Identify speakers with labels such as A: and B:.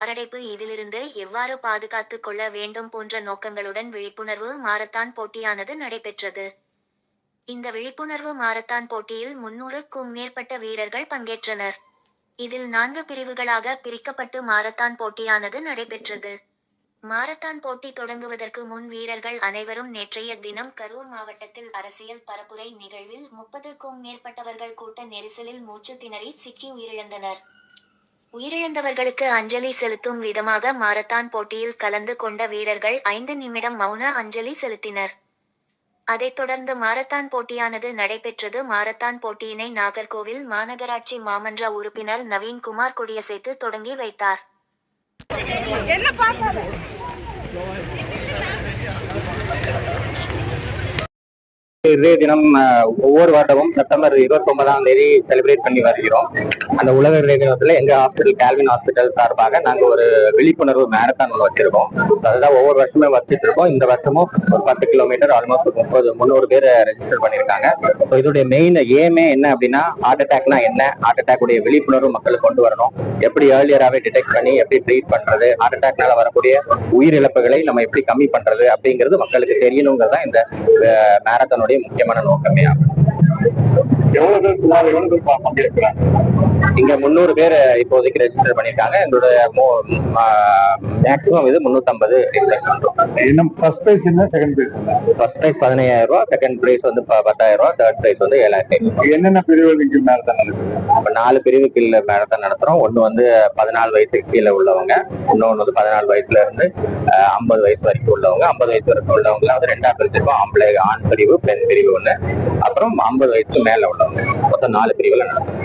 A: மாரடைப்பு இதிலிருந்து எவ்வாறு பாதுகாத்துக் கொள்ள வேண்டும் போன்ற நோக்கங்களுடன் விழிப்புணர்வு மாரத்தான் போட்டியானது நடைபெற்றது. இந்த விழிப்புணர்வு மாரத்தான் போட்டியில் முன்னூறுக்கும் மேற்பட்ட வீரர்கள் பங்கேற்றனர். இதில் நான்கு பிரிவுகளாக பிரிக்கப்பட்டு மாரத்தான் போட்டியானது நடைபெற்றது. மாரத்தான் போட்டி தொடங்குவதற்கு முன் வீரர்கள் அனைவரும் நேற்றைய தினம் கரூர் மாவட்டத்தில் அரசியல் பரப்புரை நிகழ்வில் முப்பதுக்கும் மேற்பட்டவர்கள் கூட்ட நெரிசலில் மூச்சு திணறி சிக்கி உயிரிழந்தனர். உயிரிழந்தவர்களுக்கு அஞ்சலி செலுத்தும் விதமாக மாரத்தான் போட்டியில் கலந்து கொண்ட வீரர்கள் ஐந்து நிமிடம் மௌன அஞ்சலி செலுத்தினர். அதைத் தொடர்ந்து மாரத்தான் போட்டியானது நடைபெற்றது. மாரத்தான் போட்டியினை நாகர்கோவில் மாநகராட்சி மாமன்ற உறுப்பினர் நவீன்குமார் கொடியசைத்து தொடங்கி வைத்தார்
B: என்ன பார்க்காத
C: இதே தினம் ஒவ்வொரு வருடமும் செப்டம்பர் இருபத்தி ஒன்பதாம் தேதி செலிப்ரேட் பண்ணி வருகிறோம். அந்த உலக இதய தினத்துல எங்க ஹாஸ்பிட்டல் கேல்வின் ஹாஸ்பிட்டல் சார்பாக நாங்க ஒரு விழிப்புணர்வு மேரத்தான் ஒன்று வச்சிருக்கோம். அதுதான் ஒவ்வொரு வருஷமே வச்சிட்டு இருக்கோம். இந்த வருஷமும் ஒரு பத்து கிலோமீட்டர் ஆல்மோஸ்ட் முப்பது முந்நூறு பேர் ரெஜிஸ்டர் பண்ணியிருக்காங்க. ஸோ இதோடைய மெயின் ஏமே என்ன அப்படின்னா ஹார்ட் அட்டாக்னா என்ன? ஹார்ட் அட்டாக் உடைய விழிப்புணர்வு மக்களுக்கு கொண்டு வரணும். எப்படி ஏர்லியராகவே டிடெக்ட் பண்ணி எப்படி ட்ரீட் பண்றது? ஹார்ட் அட்டாக்னால வரக்கூடிய உயிரிழப்புகளை நம்ம எப்படி கம்மி பண்றது அப்படிங்கிறது மக்களுக்கு தெரியணுங்கிறதா இந்த மேரத்தானுடைய முக்கியமான நோக்கமே ஆகும்
D: எவ்வளவு பேர் சுமார் எவ்வளவு பேர் பங்கேற்கிறாங்க
C: இங்க முந்நூறு பேர் இப்போதைக்கு ரெஜிஸ்டர் பண்ணிருக்காங்க எங்களோட மேக்ஸிமம் இது முன்னூத்தம்பது பண்றோம்
D: என்ன ஃபர்ஸ்ட் பிரைஸ் என்ன செகண்ட் பிரைஸ்
C: ஃபர்ஸ்ட் பிரைஸ் பதினையாயிரம் ரூபாய் செகண்ட் பிரைஸ் வந்து பத்தாயிரம் ரூபாய் தேர்ட் பிரைஸ் வந்து ஏழாயிரத்தி
D: என்னென்ன பிரிவுகளுக்கு மேரத்தான்
C: இப்ப நாலு பிரிவுக்கு மேரத்தான் நடத்துறோம். ஒண்ணு வந்து பதினாலு வயசுக்கு கீழே உள்ளவங்க இன்னொன்னு வந்து பதினாலு வயசுல இருந்து ஐம்பது வயசு வரைக்கும் உள்ளவங்க ஐம்பது வயசு வரைக்கும் உள்ளவங்க வந்து ரெண்டா பிரிச்சிருக்கோம். ஆம்பளை ஆண் பிரிவு பெண் பிரிவு ஒண்ணு. அப்புறம் ஐம்பது வயசுக்கு மேல உள்ளவங்க. மொத்தம் நாலு பிரிவுல நடத்துறோம்.